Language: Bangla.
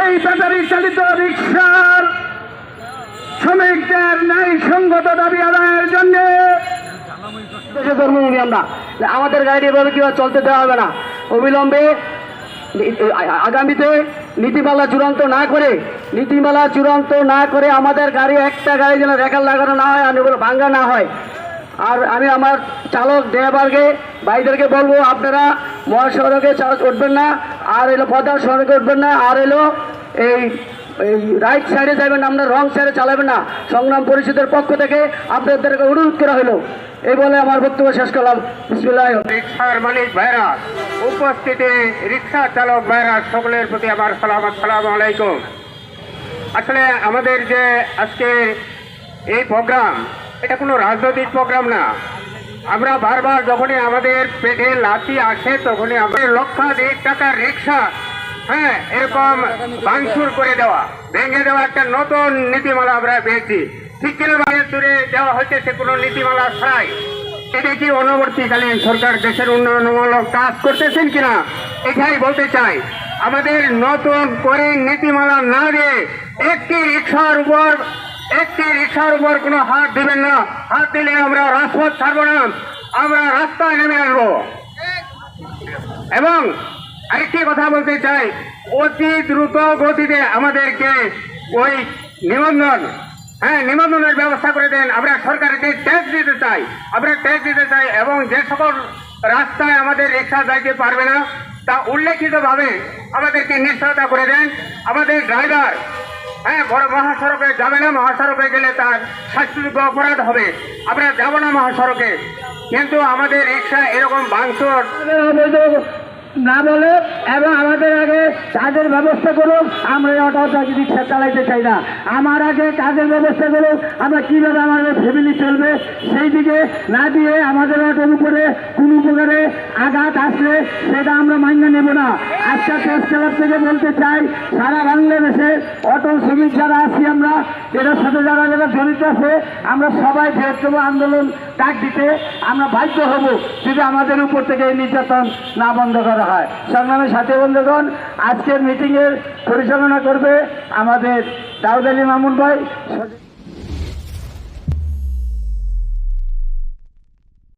এই ব্যাটারি চালিত রিক্সার শ্রমিকদের ন্যায় সঙ্গত দাবি আদায়ের জন্য দেশে আমরা। আমাদের গাড়ি এভাবে কীভাবে চলতে দেওয়া হবে না? অবিলম্বে আগামীতে নীতিমালা চূড়ান্ত না করে, নীতিমালা চূড়ান্ত না করে আমাদের গাড়ি, একটা গাড়ি যেন রেখাল লাগানো না হয় আর ভাঙ্গা না হয়। আর আমি আমার চালক ড্রাইভারকে ভাইদেরকে বলব, আপনারা মহাসড়কে উঠবেন না। আর এলো প্রধান সড়কে উঠবেন না, আর এলো এই এই রাইট সাইডে যাবেন আপনারা রং সাইডে চালাবেন না। সংগ্রাম পরিষদের পক্ষ থেকে আপনাদেরকে অনুরোধ করা হলো। এই বলে আমার বক্তব্য শেষ করলাম। রিক্সার মালিক ভাইরা, উপস্থিতি রিক্সা চালক ভাইরা, সকলের প্রতি আমার সালাম, আসসালামু আলাইকুম। আসলে আমাদের যে আজকে এই প্রোগ্রাম এটা কোনো রাজনৈতিক প্রোগ্রাম না। আমরা বারবার যখনই আমাদের পেটে লাথি আসে, তখনই আমাদের লক্ষাধিক টাকার রিক্সা হ্যাঁ এরকম ভাঙচুর করে দেওয়া, ভেঙে দেওয়া একটা নতুন নীতিমালা আমরা পেয়েছি। ঠিক কিনা তুলে দেওয়া হচ্ছে সে কোনো নীতিমালা ছাড়াই। এটা কি অনুবর্তীকালীন সরকার দেশের উন্নয়নমূলক কাজ করতেছেন কিনা? এটাই বলতে চাই। আমাদের নতুন করে নীতিমালা না দিয়ে একটি রিক্সার উপর একটি রিক্সার উপর কোনো হাত দিবেন না। হাত দিলে আমরা রাজপথ ছাড়ব না। আমরা রাস্তায় নেমে আসব। এবং আরেকটি কথা বলতে চাই, অতি দ্রুত গতিতে আমাদেরকে ওই নিবন্ধন হ্যাঁ নিবন্ধনের ব্যবস্থা করে দেন। আমরা সরকারকে ট্যাক্স দিতে চাই। আমরা ট্যাক্স দিতে চাই এবং যে সকল রাস্তায় আমাদের রিক্সা যাইতে পারবে না, তা উল্লেখিতভাবে আমাদেরকে নিশ্চয়তা করে দেন। আমাদের ড্রাইভার হ্যাঁ বড় মহাসড়কে যাবে না, মহাসড়কে গেলে তার শাস্তিযোগ্য অপরাধ হবে। আমরা যাব না মহাসড়কে। কিন্তু আমাদের রিক্সা এরকম ভাঙচুর না বলে এবং আমাদের আগে কাজের ব্যবস্থা করুক আমরা অটো রিক্সা চালাইতে চাই না। আমার আগে কাজের ব্যবস্থা করুক আমরা কীভাবে আমাদের ফ্যামিলি চলবে? সেই দিকে না দিয়ে আমাদের অটোর উপরে কোনো প্রকারে আঘাত আসলে সেটা আমরা মান্য নেব না। আজকে থেকে বলতে চাই, সারা বাংলাদেশে অটো শ্রমিক যারা আছি আমরা এটার সাথে যারা যারা জড়িত আছে, আমরা সবাই বৃহত্তম আন্দোলন ডাক দিতে, আমরা বাধ্য হব যদি আমাদের উপর থেকে এই নির্যাতন না বন্ধ করা হয়। সংগ্রামের সাথে বন্ধুগণ, আজকের মিটিংয়ের পরিচালনা করবে আমাদের দাউদ আলী মামুন ভাই।